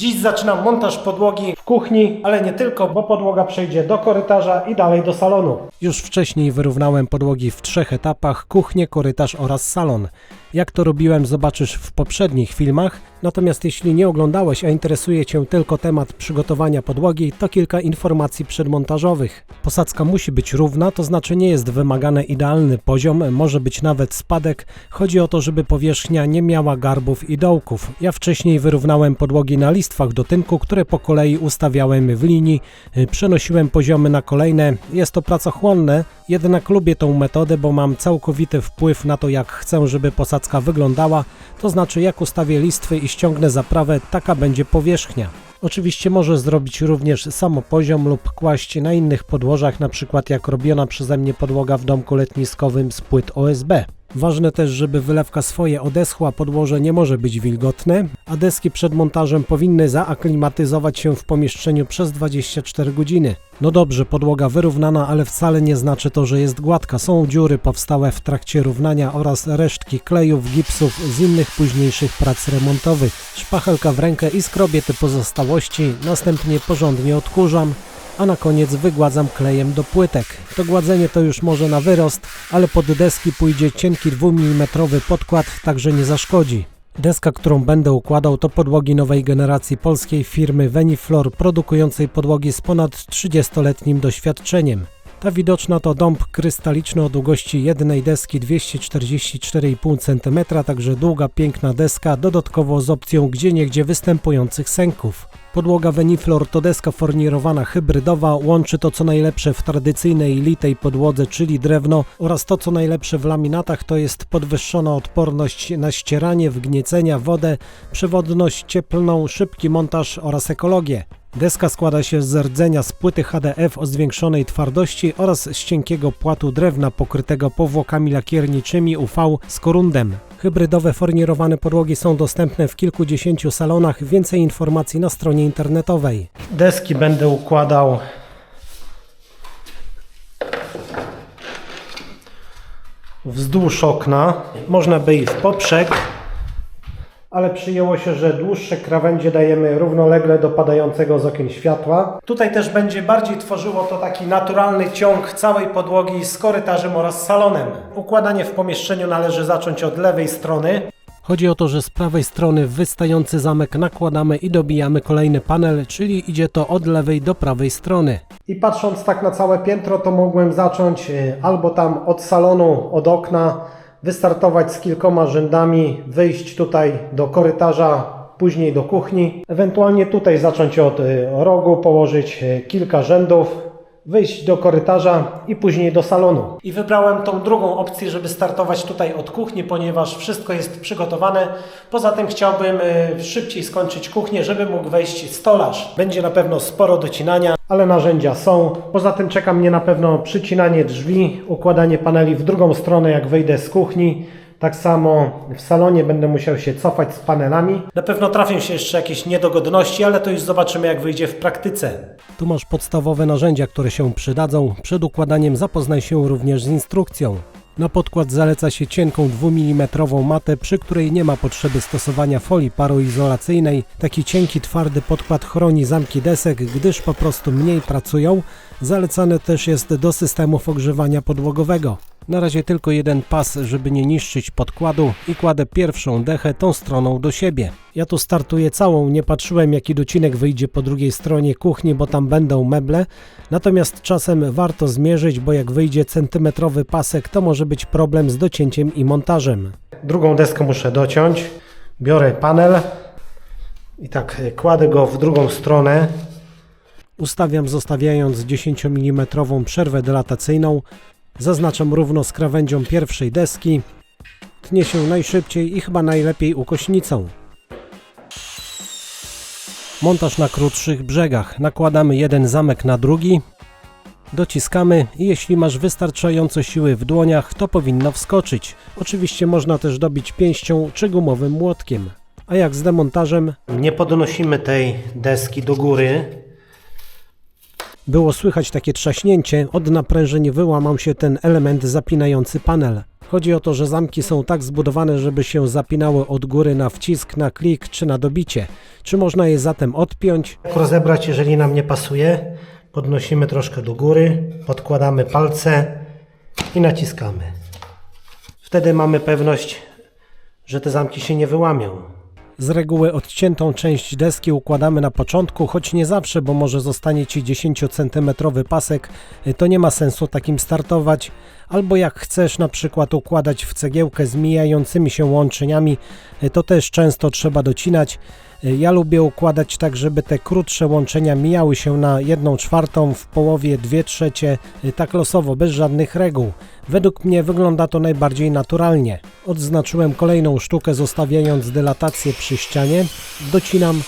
Dziś zaczynam montaż podłogi w kuchni, ale nie tylko, bo podłoga przejdzie do korytarza i dalej do salonu. Już wcześniej wyrównałem podłogi w trzech etapach: kuchnię, korytarz oraz salon. Jak to robiłem, zobaczysz w poprzednich filmach. Natomiast jeśli nie oglądałeś, a interesuje Cię tylko temat przygotowania podłogi, to kilka informacji przedmontażowych. Posadzka musi być równa, to znaczy nie jest wymagany idealny poziom, może być nawet spadek. Chodzi o to, żeby powierzchnia nie miała garbów i dołków. Ja wcześniej wyrównałem podłogi na listwach do tynku, które po kolei ustawiałem w linii, y, przenosiłem poziomy na kolejne. Jest to pracochłonne, jednak lubię tą metodę, bo mam całkowity wpływ na to, jak chcę, żeby posadzka wyglądała, to znaczy jak ustawię listwy i ściągnę zaprawę, taka będzie powierzchnia. Oczywiście może zrobić również samopoziom lub kłaść na innych podłożach, na przykład jak robiona przeze mnie podłoga w domku letniskowym z płyt OSB. Ważne też, żeby wylewka swoje odeschła, podłoże nie może być wilgotne, a deski przed montażem powinny zaaklimatyzować się w pomieszczeniu przez 24 godziny. No dobrze, podłoga wyrównana, ale wcale nie znaczy to, że jest gładka. Są dziury powstałe w trakcie równania oraz resztki klejów, gipsów z innych późniejszych prac remontowych. Szpachelka w rękę i skrobię te pozostałości, następnie porządnie odkurzam, a na koniec wygładzam klejem do płytek. To gładzenie to już może na wyrost, ale pod deski pójdzie cienki 2 mm podkład, także nie zaszkodzi. Deska, którą będę układał, to podłogi nowej generacji polskiej firmy Veniflor, produkującej podłogi z ponad 30-letnim doświadczeniem. Ta widoczna to dąb krystaliczny o długości jednej deski 244,5 cm, także długa, piękna deska, dodatkowo z opcją gdzieniegdzie występujących sęków. Podłoga Veniflor to deska fornirowana hybrydowa, łączy to co najlepsze w tradycyjnej litej podłodze, czyli drewno oraz to co najlepsze w laminatach to jest podwyższona odporność na ścieranie, wgniecenia, wodę, przewodność cieplną, szybki montaż oraz ekologię. Deska składa się z rdzenia z płyty HDF o zwiększonej twardości oraz z cienkiego płatu drewna pokrytego powłokami lakierniczymi UV z korundem. Hybrydowe fornirowane podłogi są dostępne w kilkudziesięciu salonach. Więcej informacji na stronie internetowej. Deski będę układał wzdłuż okna. Można by i w poprzek, ale przyjęło się, że dłuższe krawędzie dajemy równolegle do padającego z okien światła. Tutaj też będzie bardziej tworzyło to taki naturalny ciąg całej podłogi z korytarzem oraz salonem. Układanie w pomieszczeniu należy zacząć od lewej strony. Chodzi o to, że z prawej strony wystający zamek nakładamy i dobijamy kolejny panel, czyli idzie to od lewej do prawej strony. I patrząc tak na całe piętro, to mogłem zacząć e, albo tam od salonu, od okna, wystartować z kilkoma rzędami, wyjść tutaj do korytarza, później do kuchni, ewentualnie tutaj zacząć od y, rogu, położyć y, kilka rzędów, wyjść do korytarza i później do salonu. I wybrałem tą drugą opcję, żeby startować tutaj od kuchni, ponieważ wszystko jest przygotowane. Poza tym chciałbym y, szybciej skończyć kuchnię, żeby mógł wejść stolarz. Będzie na pewno sporo docinania, ale narzędzia są. Poza tym czeka mnie na pewno przycinanie drzwi, układanie paneli w drugą stronę, jak wyjdę z kuchni. Tak samo w salonie będę musiał się cofać z panelami. Na pewno trafią się jeszcze jakieś niedogodności, ale to już zobaczymy jak wyjdzie w praktyce. Tu masz podstawowe narzędzia, które się przydadzą. Przed układaniem zapoznaj się również z instrukcją. Na podkład zaleca się cienką 2 mm matę, przy której nie ma potrzeby stosowania folii paroizolacyjnej. Taki cienki, twardy podkład chroni zamki desek, gdyż po prostu mniej pracują. Zalecane też jest do systemów ogrzewania podłogowego. Na razie tylko jeden pas, żeby nie niszczyć podkładu i kładę pierwszą dechę tą stroną do siebie. Ja tu startuję całą, nie patrzyłem jaki docinek wyjdzie po drugiej stronie kuchni, bo tam będą meble. Natomiast czasem warto zmierzyć, bo jak wyjdzie centymetrowy pasek, to może być problem z docięciem i montażem. Drugą deskę muszę dociąć. Biorę panel i tak y, kładę go w drugą stronę. Ustawiam zostawiając 10 mm przerwę dilatacyjną. Zaznaczam równo z krawędzią pierwszej deski. Tnie się najszybciej i chyba najlepiej ukośnicą. Montaż na krótszych brzegach. Nakładamy jeden zamek na drugi. Dociskamy i jeśli masz wystarczająco siły w dłoniach, to powinno wskoczyć. Oczywiście można też dobić pięścią czy gumowym młotkiem. A jak z demontażem? Nie podnosimy tej deski do góry, Było słychać takie trzaśnięcie, od naprężeń wyłamał się ten element zapinający panel. Chodzi o to, że zamki są tak zbudowane, żeby się zapinały od góry na wcisk, na klik czy na dobicie. Czy można je zatem odpiąć? Rozebrać, jeżeli nam nie pasuje? Podnosimy troszkę do góry, podkładamy palce i naciskamy. Wtedy mamy pewność, że te zamki się nie wyłamią. Z reguły odciętą część deski układamy na początku, choć nie zawsze, bo może zostanie Ci 10 cm pasek, to nie ma sensu takim startować. Albo jak chcesz na przykład układać w cegiełkę z mijającymi się łączeniami, to też często trzeba docinać. Ja lubię układać tak, żeby te krótsze łączenia mijały się na 1 czwartą, w połowie 2 trzecie, tak losowo, bez żadnych reguł. Według mnie wygląda to najbardziej naturalnie. Odznaczyłem kolejną sztukę zostawiając dylatację przy ścianie. Docinam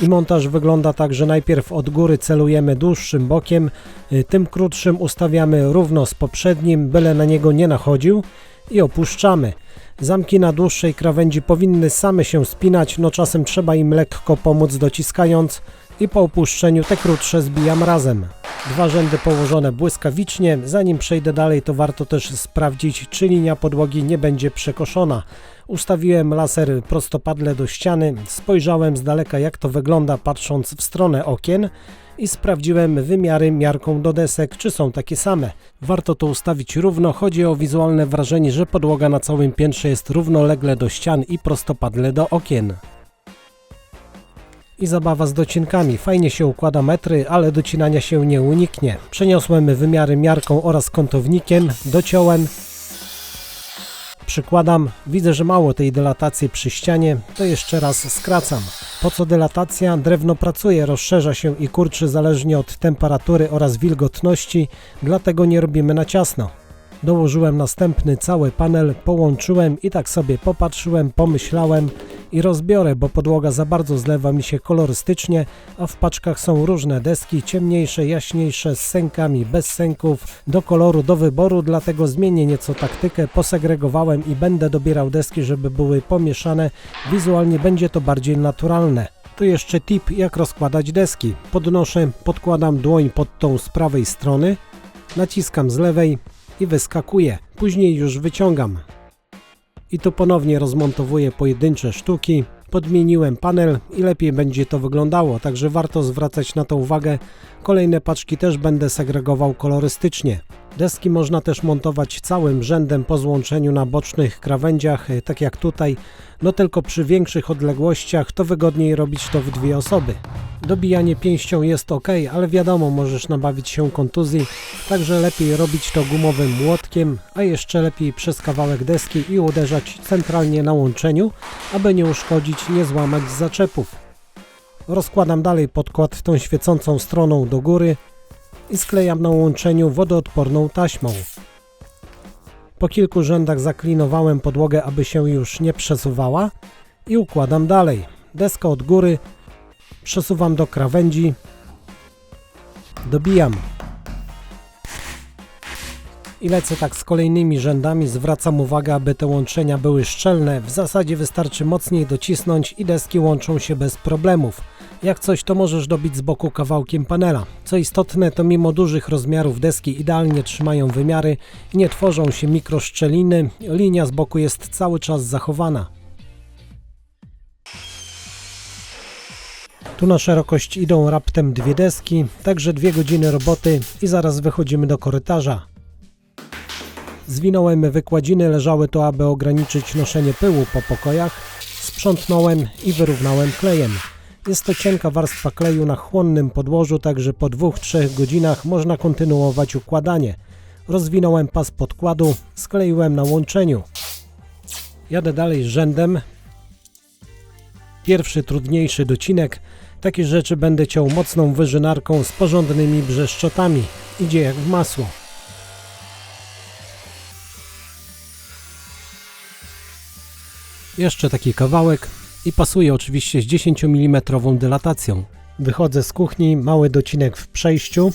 i montaż wygląda tak, że najpierw od góry celujemy dłuższym bokiem, y, tym krótszym ustawiamy równo z poprzednim, byle na niego nie nachodził i opuszczamy. Zamki na dłuższej krawędzi powinny same się spinać, no czasem trzeba im lekko pomóc dociskając i po opuszczeniu te krótsze zbijam razem. Dwa rzędy położone błyskawicznie, zanim przejdę dalej to warto też sprawdzić czy linia podłogi nie będzie przekoszona. Ustawiłem laser prostopadle do ściany, spojrzałem z daleka jak to wygląda patrząc w stronę okien i sprawdziłem wymiary miarką do desek, czy są takie same. Warto to ustawić równo, chodzi o wizualne wrażenie, że podłoga na całym piętrze jest równolegle do ścian i prostopadle do okien. I zabawa z docinkami. Fajnie się układa metry, ale docinania się nie uniknie. Przeniosłem wymiary miarką oraz kątownikiem, dociąłem, przykładam, widzę, że mało tej dylatacji przy ścianie, to jeszcze raz skracam. Po co dylatacja? Drewno pracuje, rozszerza się i kurczy zależnie od temperatury oraz wilgotności, dlatego nie robimy na ciasno. Dołożyłem następny cały panel, połączyłem i tak sobie popatrzyłem, pomyślałem i rozbiorę, bo podłoga za bardzo zlewa mi się kolorystycznie, a w paczkach są różne deski, ciemniejsze, jaśniejsze, z sękami, bez sęków, do koloru, do wyboru, dlatego zmienię nieco taktykę, posegregowałem i będę dobierał deski, żeby były pomieszane, wizualnie będzie to bardziej naturalne. Tu jeszcze tip, jak rozkładać deski. Podnoszę, podkładam dłoń pod tą z prawej strony, naciskam z lewej i wyskakuję. Później już wyciągam. I tu ponownie rozmontowuję pojedyncze sztuki. Podmieniłem panel i lepiej będzie to wyglądało, także warto zwracać na to uwagę. Kolejne paczki też będę segregował kolorystycznie. Deski można też montować całym rzędem po złączeniu na bocznych krawędziach, e, tak jak tutaj, no tylko przy większych odległościach to wygodniej robić to w dwie osoby. Dobijanie pięścią jest ok, ale wiadomo, możesz nabawić się kontuzji, także lepiej robić to gumowym młotkiem, a jeszcze lepiej przez kawałek deski i uderzać centralnie na łączeniu, aby nie uszkodzić, nie złamać zaczepów. Rozkładam dalej podkład tą świecącą stroną do góry i sklejam na łączeniu wodoodporną taśmą. Po kilku rzędach zaklinowałem podłogę, aby się już nie przesuwała i układam dalej. Deska od góry, przesuwam do krawędzi, dobijam. I lecę tak z kolejnymi rzędami, zwracam uwagę, aby te łączenia były szczelne. W zasadzie wystarczy mocniej docisnąć i deski łączą się bez problemów. Jak coś, to możesz dobić z boku kawałkiem panela. Co istotne, to mimo dużych rozmiarów deski idealnie trzymają wymiary nie tworzą się mikroszczeliny, linia z boku jest cały czas zachowana. Tu na szerokość idą raptem dwie deski, także dwie godziny roboty i zaraz wychodzimy do korytarza. Zwinąłem wykładziny, leżały to, aby ograniczyć noszenie pyłu po pokojach. Sprzątnąłem i wyrównałem klejem. Jest to cienka warstwa kleju na chłonnym podłożu, także po 2-3 godzinach można kontynuować układanie. Rozwinąłem pas podkładu, skleiłem na łączeniu. Jadę dalej rzędem. Pierwszy trudniejszy docinek. Takie rzeczy będę ciął mocną wyżynarką z porządnymi brzeszczotami. Idzie jak w masło. Jeszcze taki kawałek i pasuje oczywiście z 10 mm dylatacją. Wychodzę z kuchni, mały docinek w przejściu.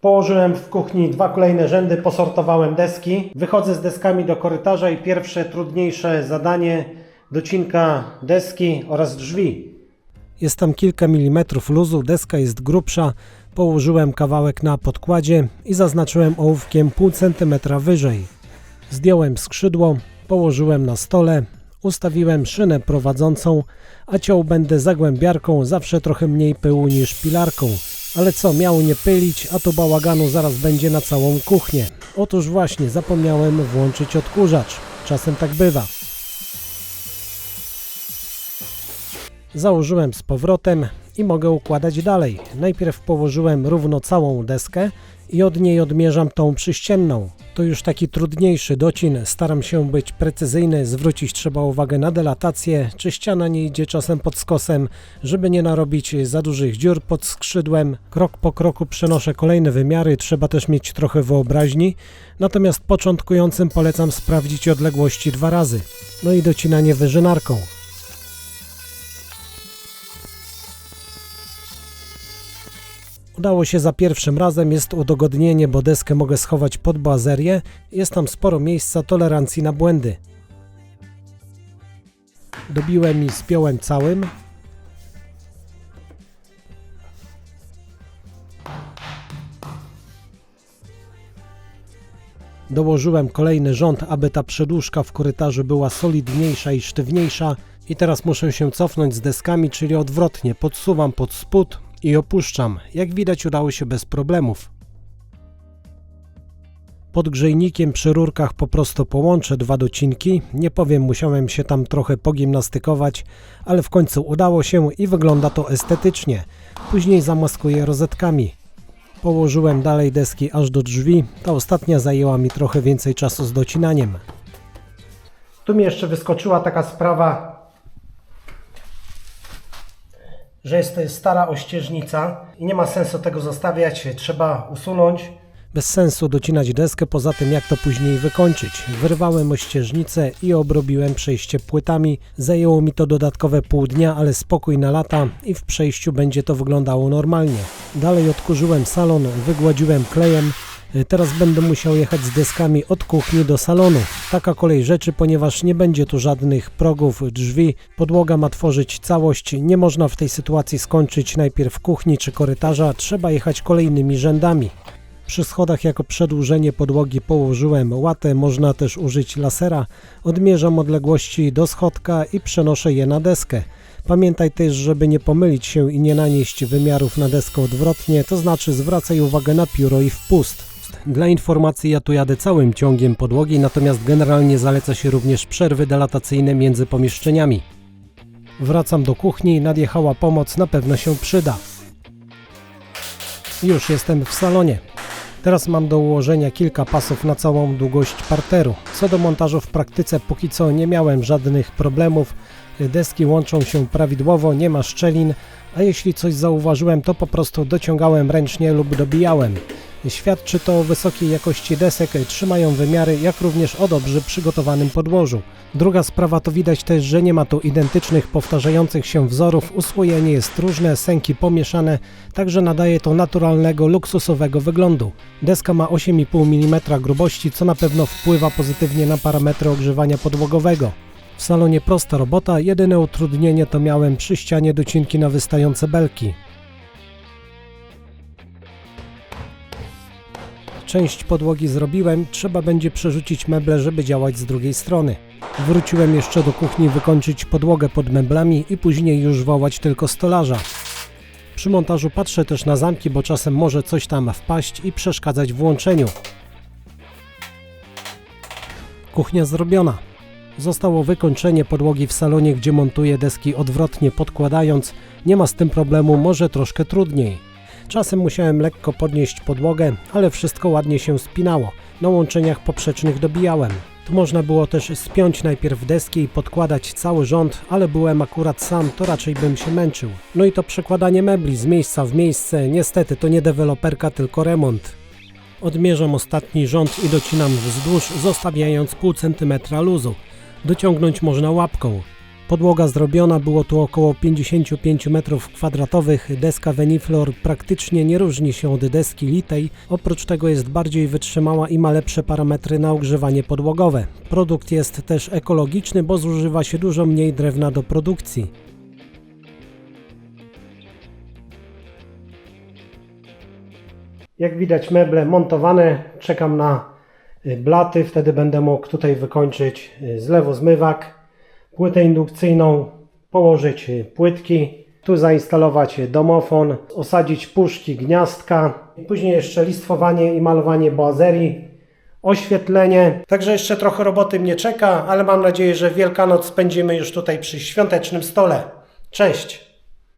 Położyłem w kuchni dwa kolejne rzędy, posortowałem deski. Wychodzę z deskami do korytarza i pierwsze trudniejsze zadanie docinka deski oraz drzwi. Jest tam kilka milimetrów luzu, deska jest grubsza. Położyłem kawałek na podkładzie i zaznaczyłem ołówkiem pół centymetra wyżej. Zdjąłem skrzydło, położyłem na stole, ustawiłem szynę prowadzącą, a ciął będę zagłębiarką, zawsze trochę mniej pyłu niż pilarką. Ale co, miało nie pylić, a to bałaganu zaraz będzie na całą kuchnię. Otóż właśnie, zapomniałem włączyć odkurzacz. Czasem tak bywa. Założyłem z powrotem i mogę układać dalej. Najpierw położyłem równo całą deskę i od niej odmierzam tą przyścienną. To już taki trudniejszy docin, staram się być precyzyjny, zwrócić trzeba uwagę na delatację, czy ściana nie idzie czasem pod skosem, żeby nie narobić za dużych dziur pod skrzydłem. Krok po kroku przenoszę kolejne wymiary, trzeba też mieć trochę wyobraźni, natomiast początkującym polecam sprawdzić odległości dwa razy. No i docinanie wyżynarką. Udało się za pierwszym razem, jest udogodnienie, bo deskę mogę schować pod boazerię. Jest tam sporo miejsca tolerancji na błędy. Dobiłem i spiąłem całym. Dołożyłem kolejny rząd, aby ta przedłużka w korytarzu była solidniejsza i sztywniejsza. I teraz muszę się cofnąć z deskami, czyli odwrotnie. Podsuwam pod spód i opuszczam. Jak widać udało się bez problemów. Pod grzejnikiem przy rurkach po prostu połączę dwa docinki. Nie powiem, musiałem się tam trochę pogimnastykować, ale w końcu udało się i wygląda to estetycznie. Później zamaskuję rozetkami. Położyłem dalej deski aż do drzwi. Ta ostatnia zajęła mi trochę więcej czasu z docinaniem. Tu mi jeszcze wyskoczyła taka sprawa, że jest to stara ościeżnica i nie ma sensu tego zostawiać, trzeba usunąć. Bez sensu docinać deskę, poza tym jak to później wykończyć. Wyrwałem ościeżnicę i obrobiłem przejście płytami. Zajęło mi to dodatkowe pół dnia, ale spokój na lata i w przejściu będzie to wyglądało normalnie. Dalej odkurzyłem salon, wygładziłem klejem. Teraz będę musiał jechać z deskami od kuchni do salonu. Taka kolej rzeczy, ponieważ nie będzie tu żadnych progów, drzwi. Podłoga ma tworzyć całość. Nie można w tej sytuacji skończyć najpierw kuchni czy korytarza. Trzeba jechać kolejnymi rzędami. Przy schodach jako przedłużenie podłogi położyłem łatę, można też użyć lasera. Odmierzam odległości do schodka i przenoszę je na deskę. Pamiętaj też, żeby nie pomylić się i nie nanieść wymiarów na deskę odwrotnie, to znaczy zwracaj uwagę na pióro i wpust. Dla informacji ja tu jadę całym ciągiem podłogi, natomiast generalnie zaleca się również przerwy delatacyjne między pomieszczeniami. Wracam do kuchni, nadjechała pomoc, na pewno się przyda. Już jestem w salonie. Teraz mam do ułożenia kilka pasów na całą długość parteru. Co do montażu w praktyce póki co nie miałem żadnych problemów. Deski łączą się prawidłowo, nie ma szczelin, a jeśli coś zauważyłem to po prostu dociągałem ręcznie lub dobijałem. Świadczy to o wysokiej jakości desek, trzymają wymiary, jak również o dobrze przygotowanym podłożu. Druga sprawa to widać też, że nie ma tu identycznych, powtarzających się wzorów, usłojenie jest różne, sęki pomieszane, także nadaje to naturalnego, luksusowego wyglądu. Deska ma 8,5 mm grubości, co na pewno wpływa pozytywnie na parametry ogrzewania podłogowego. W salonie prosta robota, jedyne utrudnienie to miałem przy ścianie docinki na wystające belki. Część podłogi zrobiłem, trzeba będzie przerzucić meble, żeby działać z drugiej strony. Wróciłem jeszcze do kuchni wykończyć podłogę pod meblami i później już wołać tylko stolarza. Przy montażu patrzę też na zamki, bo czasem może coś tam wpaść i przeszkadzać w łączeniu. Kuchnia zrobiona. Zostało wykończenie podłogi w salonie, gdzie montuję deski odwrotnie podkładając. Nie ma z tym problemu, może troszkę trudniej. Czasem musiałem lekko podnieść podłogę, ale wszystko ładnie się spinało. Na łączeniach poprzecznych dobijałem. Tu można było też spiąć najpierw deski i podkładać cały rząd, ale byłem akurat sam, to raczej bym się męczył. No i to przekładanie mebli z miejsca w miejsce, niestety to nie deweloperka, tylko remont. Odmierzam ostatni rząd i docinam wzdłuż, zostawiając pół centymetra luzu dociągnąć można łapką. Podłoga zrobiona było tu około 55 m2, deska Veniflor praktycznie nie różni się od deski litej, oprócz tego jest bardziej wytrzymała i ma lepsze parametry na ogrzewanie podłogowe. Produkt jest też ekologiczny, bo zużywa się dużo mniej drewna do produkcji. Jak widać meble montowane, czekam na blaty, wtedy będę mógł tutaj wykończyć y, zlewozmywak, płytę indukcyjną, położyć y, płytki, tu zainstalować y, domofon, osadzić puszki, gniazdka, później jeszcze listwowanie i malowanie boazerii, oświetlenie. Także jeszcze trochę roboty mnie czeka, ale mam nadzieję, że Wielkanoc spędzimy już tutaj przy świątecznym stole. Cześć!